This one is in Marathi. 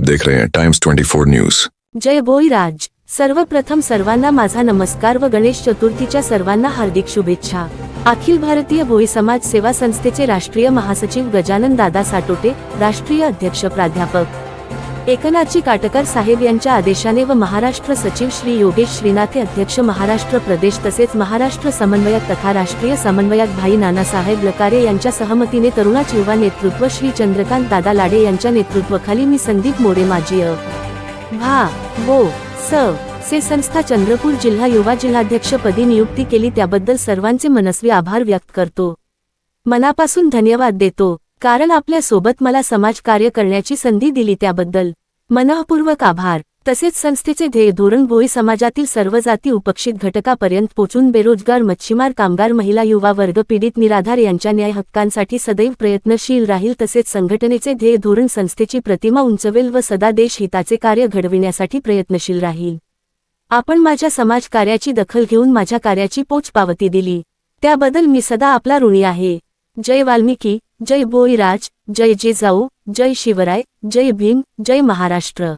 देख रहे हैं टाइम्स 24 न्यूज जय राज. सर्वप्रथम सर्वांना माझा नमस्कार व गणेश चतुर्थीच्या सर्वांना हार्दिक शुभेच्छा. अखिल भारतीय भोई समाज सेवा संस्थेचे राष्ट्रीय महासचिव गजानन दादा साटोटे राष्ट्रीय अध्यक्ष प्राध्यापक. एकनाथजी काटकर साहेब यांच्या आदेशाने व महाराष्ट्र सचिव श्री योगेश श्रीनाथे अध्यक्ष महाराष्ट्र प्रदेश तसेच महाराष्ट्र समन्वयक तथा राष्ट्रीय समन्वयक भाई नानासाहेब लकारे यांच्या सहमतीने तरुणाच युवा नेतृत्व श्री चंद्रकांत दादा लाडे यांच्या नेतृत्वाखाली मी संदीप मोरे माजी अ. भा. वो स. से संस्था चंद्रपूर जिल्हा युवा जिल्हाध्यक्षपदी नियुक्ती केली त्याबद्दल सर्वांचे मनस्वी आभार व्यक्त करतो. मनापासून धन्यवाद देतो. कारण आपल्यासोबत मला समाजकार्य करण्याची संधी दिली त्याबद्दल. मनःपूर्वक आभार. तसेच संस्थेचे ध्येय धोरण भोई समाजातील सर्व जाती उपक्षित घटकापर्यंत पोचून बेरोजगार मच्छीमार कामगार महिला युवा वर्ग पीडित निराधार यांच्या न्याय हक्कांसाठी सदैव प्रयत्नशील राहील. तसेच संघटनेचे ध्येय धोरण संस्थेची प्रतिमा उंचवेल व सदा देश हिताचे कार्य घडविण्यासाठी प्रयत्नशील राहील. आपण माझ्या समाज कार्याची दखल घेऊन माझ्या कार्याची पोचपावती दिली. त्याबद्दल मी सदा आपला ऋणी आहे. जय वाल्मिकी. जय बोईराज जय जिजाऊ जय शिवराय जय भीम जय महाराष्ट्र.